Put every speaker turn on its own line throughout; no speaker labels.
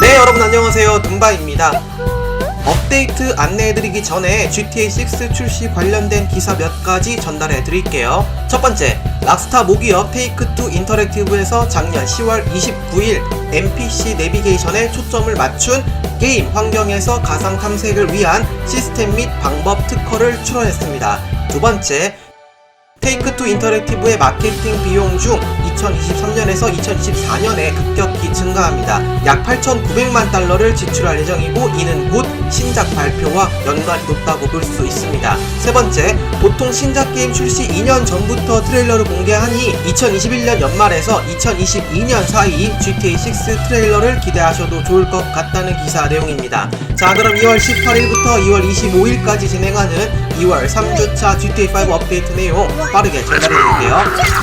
네 여러분 안녕하세요. 둠바입니다. 업데이트 안내해드리기 전에 GTA6 출시 관련된 기사 몇 가지 전달해 드릴게요. 첫 번째 락스타 모기업 테이크2 인터랙티브에서 작년 10월 29일 NPC 내비게이션에 초점을 맞춘 게임 환경에서 가상 탐색을 위한 시스템 및 방법 특허를 출원했습니다. 두 번째 테이크2 인터랙티브의 마케팅 비용 중 2023년에서 2024년에 급격히 증가합니다. 약 8,900만 달러를 지출할 예정이고 이는 곧 신작 발표와 연관이 높다고 볼 수 있습니다. 세 번째, 보통 신작 게임 출시 2년 전부터 트레일러를 공개하니 2021년 연말에서 2022년 사이 GTA6 트레일러를 기대하셔도 좋을 것 같다는 기사 내용입니다. 자, 그럼 2월 18일부터 2월 25일까지 진행하는 2월 3주차 GTA5 업데이트 내용 빠르게 전달해드릴게요.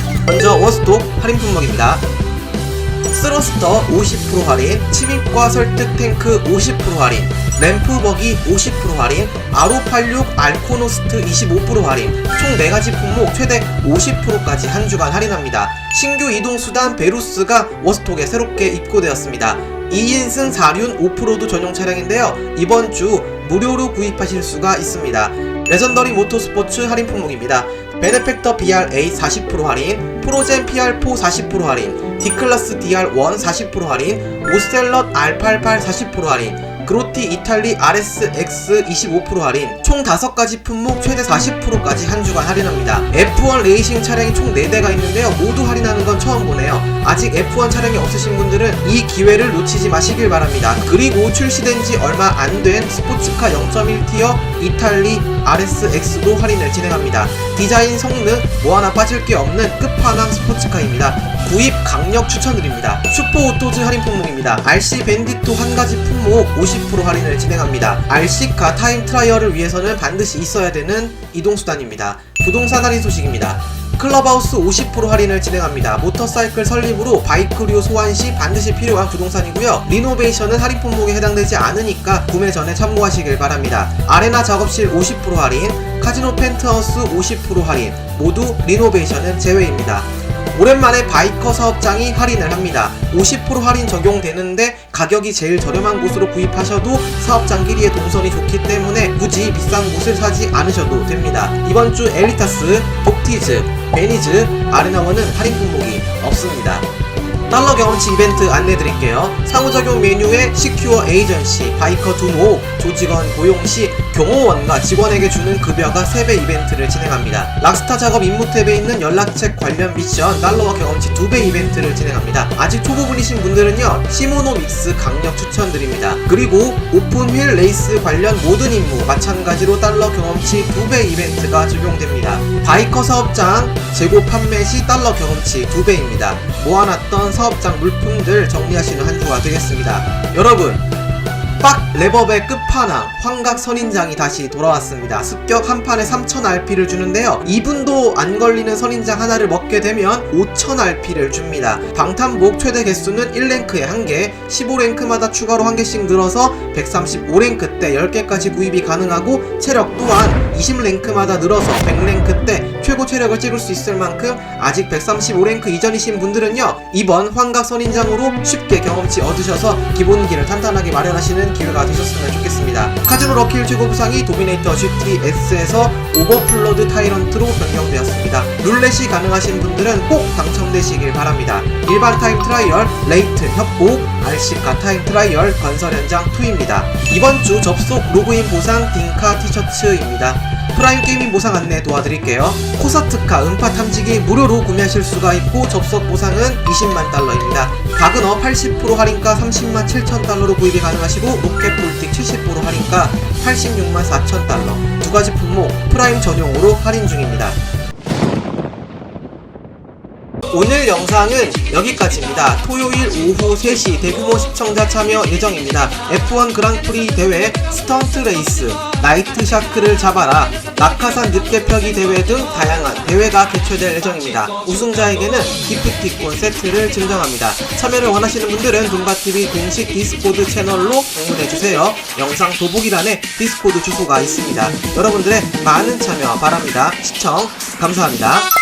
먼저 워스톡 할인 품목입니다. 스러스터 50% 할인, 침입과 설득 탱크 50% 할인, 램프 버기 50% 할인, R586 알코노스트 25% 할인, 총 4가지 품목 최대 50%까지 한 주간 할인합니다. 신규 이동수단 베루스가 워스톡에 새롭게 입고되었습니다. 2인승 4륜 오프로드 전용 차량인데요. 이번 주 무료로 구입하실 수가 있습니다. 레전더리 모터스포츠 할인 품목입니다. 베네펙터 BR8 40% 할인, 프로젠 PR4 40% 할인, D클래스 DR1 40% 할인, 오셀럿 R88 40% 할인, 그로티 이탈리 RSX 25% 할인, 총 5가지 품목 최대 40%까지 한 주간 할인합니다. F1 레이싱 차량이 총 4대가 있는데요. 모두 할인하는 건 처음 보네요. 아직 F1 차량이 없으신 분들은 이 기회를 놓치지 마시길 바랍니다. 그리고 출시된 지 얼마 안 된 스포츠카 0.1 티어 이탈리 RSX도 할인을 진행합니다. 디자인 성능 뭐 하나 빠질 게 없는 끝판왕 스포츠카입니다. 구입 강력 추천드립니다. 슈퍼 오토즈 할인 품목입니다. RC 밴디토 한 가지 품목 50% 할인을 진행합니다. RC카 타임 트라이얼을 위해서는 반드시 있어야 되는 이동수단입니다. 부동산 할인 소식입니다. 클럽하우스 50% 할인을 진행합니다. 모터사이클 설립으로 바이크류 소환 시 반드시 필요한 부동산이고요. 리노베이션은 할인 품목에 해당되지 않으니까 구매 전에 참고하시길 바랍니다. 아레나 작업실 50% 할인, 카지노 펜트하우스 50% 할인, 모두 리노베이션은 제외입니다. 오랜만에 바이커 사업장이 할인을 합니다. 50% 할인 적용되는데 가격이 제일 저렴한 곳으로 구입하셔도 사업장끼리의 동선이 좋기 때문에 굳이 비싼 곳을 사지 않으셔도 됩니다. 이번 주 엘리타스, 복티즈, 베니즈, 아레나원은 할인 품목이 없습니다. 달러 경험치 이벤트 안내드릴게요. 상호작용 메뉴에 시큐어 에이전시, 바이커 두모, 조직원 고용 시 경호원과 직원에게 주는 급여가 3배 이벤트를 진행합니다. 락스타 작업 임무 탭에 있는 연락책 관련 미션 달러와 경험치 2배 이벤트를 진행합니다. 아직 초보분이신 분들은요, 시모노 믹스 강력 추천드립니다. 그리고 오픈 휠 레이스 관련 모든 임무 마찬가지로 달러 경험치 2배 이벤트가 적용됩니다. 바이커 사업장 재고 판매 시 달러 경험치 2배입니다. 모아놨던 사업장 물품들 정리하시는 한 주가 되겠습니다. 여러분, 빡 레버의 끝판왕 환각 선인장이 다시 돌아왔습니다. 습격 한 판에 3000RP를 주는데요. 2분도 안 걸리는 선인장 하나를 먹게 되면 5000RP를 줍니다. 방탄복 최대 개수는 1랭크에 1개, 15랭크마다 추가로 1개씩 늘어서 135랭크 때 10개까지 구입이 가능하고 체력 또한 20랭크마다 늘어서 100랭크 때 최고 체력을 찍을 수 있을 만큼 아직 135랭크 이전이신 분들은요 이번 환각 선인장으로 쉽게 경험치 얻으셔서 기본기를 탄탄하게 마련하시는 기회가 되셨으면 좋겠습니다. 카지노 럭키힐 최고 부상이 도미네이터 GTS에서 오버플러드 타이런트로 변경되었습니다. 룰렛이 가능하신 분들은 꼭 당첨 되시길 바랍니다. 일반 타임 트라이얼, 레이트, 협곡, RC카 타임 트라이얼, 건설 현장 2입니다. 이번 주 접속 로그인 보상 딩카 티셔츠입니다. 프라임 게이밍 보상 안내 도와드릴게요. 코사트카 음파 탐지기 무료로 구매하실 수가 있고 접속 보상은 20만 달러입니다. 바그너 80% 할인가 30만 7천 달러로 구입이 가능하시고 로켓 볼틱 70% 할인가 86만 4천 달러 두 가지 품목 프라임 전용으로 할인 중입니다. 오늘 영상은 여기까지입니다. 토요일 오후 3시 대규모 시청자 참여 예정입니다. F1 그랑프리 대회, 스턴트 레이스, 나이트 샤크를 잡아라, 낙하산 늦게 펴기 대회 등 다양한 대회가 개최될 예정입니다. 우승자에게는 기프티콘 세트를 증정합니다. 참여를 원하시는 분들은 돈바TV 공식 디스코드 채널로 방문해주세요. 영상 도보기란에 디스코드 주소가 있습니다. 여러분들의 많은 참여 바랍니다. 시청 감사합니다.